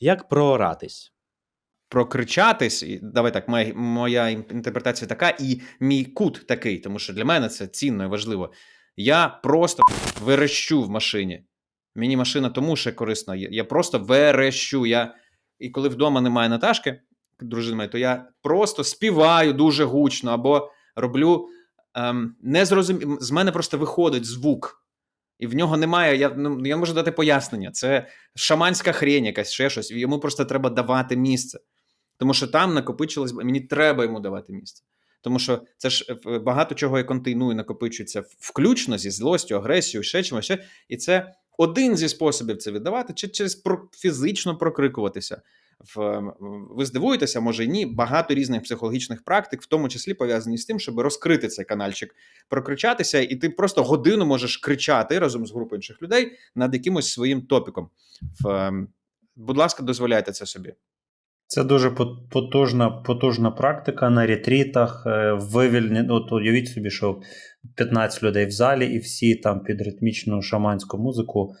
Як прооратись? Прокричатись, давай так, моя, моя інтерпретація така, і мій кут такий, тому що для мене це цінно і важливо. Я просто верещу в машині. Мені машина тому ще корисна. Я просто верещу. Я... І коли вдома немає Наташки, дружини моєї, то я просто співаю дуже гучно або роблю ем, незрозум... З мене просто виходить звук. І в нього немає. Я ну, я можу дати пояснення. Це шаманська хрень якась, ще щось. Йому просто треба давати місце. Тому що там накопичилось, мені треба йому давати місце. Тому що це ж е, багато чого і контейнує, накопичується включно зі злостю, агресією, ще чимось. Ще. І це один зі способів це віддавати, чи через фізично прокрикуватися. Ви здивуєтеся, може і ні, багато різних психологічних практик, в тому числі пов'язані з тим, щоб розкрити цей канальчик, прокричатися, і ти просто годину можеш кричати разом з групою інших людей над якимось своїм топіком. Будь ласка, дозволяйте це собі. Це дуже потужна потужна практика на ретрітах. Е, вивільні, от уявіть собі, що 15 людей в залі, і всі там під ритмічну шаманську музику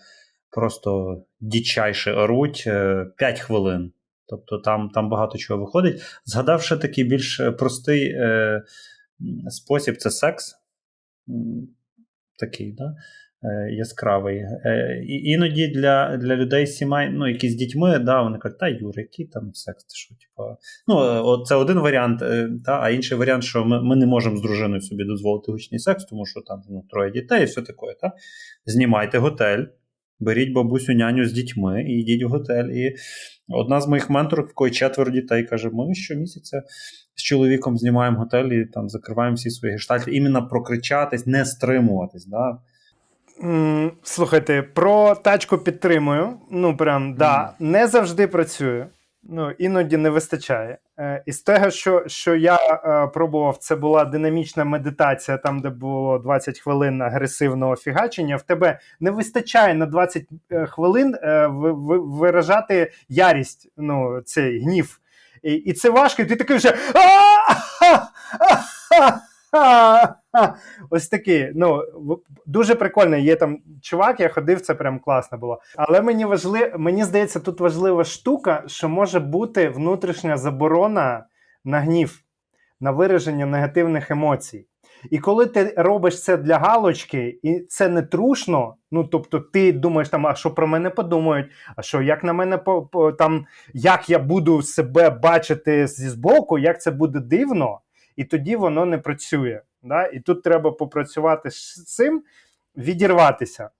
просто дічайше оруть 5 е, хвилин. Тобто там там багато чого виходить. Згадавши такий більш простий е, спосіб, це секс. Такий, да? Е, яскравий. Е, Іноді для для людей сімей, ну, які з дітьми, да, вони кажуть, та Юр, який там секс, ти що, типу. Ну, це один варіант, е, та, а інший варіант, що ми ми не можемо з дружиною собі дозволити гучний секс, тому що там ну, троє дітей і все таке. Та? Знімайте готель, беріть бабусю няню з дітьми і йдіть в готель. І одна з моїх менторів, в кої четверо дітей, каже: ми щомісяця з чоловіком знімаємо готель і там закриваємо всі свої гештальти. Іменно прокричатись, не стримуватись. Да? Слухайте, про тачку підтримую. Ну, прям, да, не завжди працює. Ну, іноді не вистачає. Е, Із того, що що я е, пробував, це була динамічна медитація, там, де було 20 хвилин агресивного фігачення. В тебе не вистачає на 20 е, хвилин виражати ярість, ну, цей гнів. І і це важко, і ти такий вже. Ось такі. Ну дуже прикольно. Є там чувак, я ходив, це прям класно було. Але мені важливо, мені здається, тут важлива штука, що може бути внутрішня заборона на гнів, на вираження негативних емоцій. І коли ти робиш це для галочки, і це не трушно, ну тобто ти думаєш, там, а що про мене подумають, а що як на мене по там, як я буду себе бачити зі збоку, як це буде дивно і тоді воно не працює. Да? І тут треба попрацювати з цим, відірватися.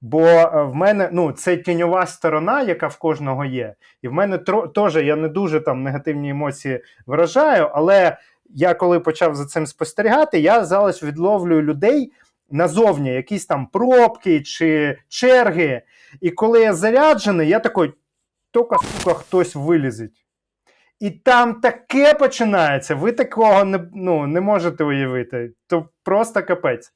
Бо е, в мене ну, це тіньова сторона, яка в кожного є. І в мене теж я не дуже там негативні емоції виражаю, але я коли почав за цим спостерігати, я зараз відловлюю людей назовні, якісь там пробки чи черги. І коли я заряджений, я такий, тільки сука, хтось вилізить. І там таке починається. Ви такого не ну, не можете уявити. То просто капець.